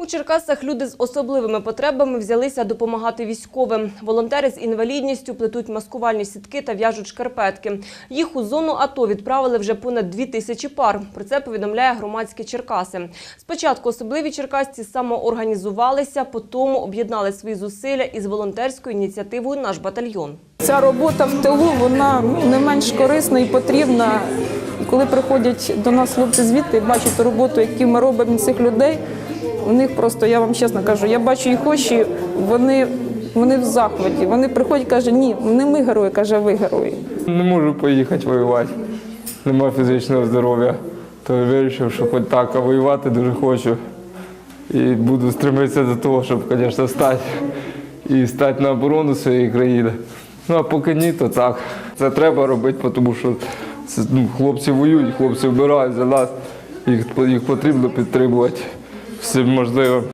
У Черкасах люди з особливими потребами взялися допомагати військовим. Волонтери з інвалідністю плетуть маскувальні сітки та в'яжуть шкарпетки. Їх у зону АТО відправили вже понад дві тисячі пар. Про це повідомляє громадські Черкаси. Спочатку особливі черкасці самоорганізувалися, потім об'єднали свої зусилля із волонтерською ініціативою «Наш батальйон». Ця робота в тилу вона не менш корисна і потрібна. Коли приходять до нас хлопці звідти бачать роботу, яку ми робимо цих людей, у них просто, я вам чесно кажу, я бачу їх очі, вони, вони в захваті. Вони приходять кажуть, ні, не ми герої, каже, ви герої. Не можу поїхати воювати. Нема фізичного здоров'я. То я вирішив, що хоч так, а воювати дуже хочу. І буду стремитися до того, щоб, звісно, стати і стати на оборону своєї країни. Ну а поки ні, то так. Це треба робити, тому що це, ну, хлопці воюють, хлопці вбирають за нас. Їх, їх потрібно підтримувати всім можливим.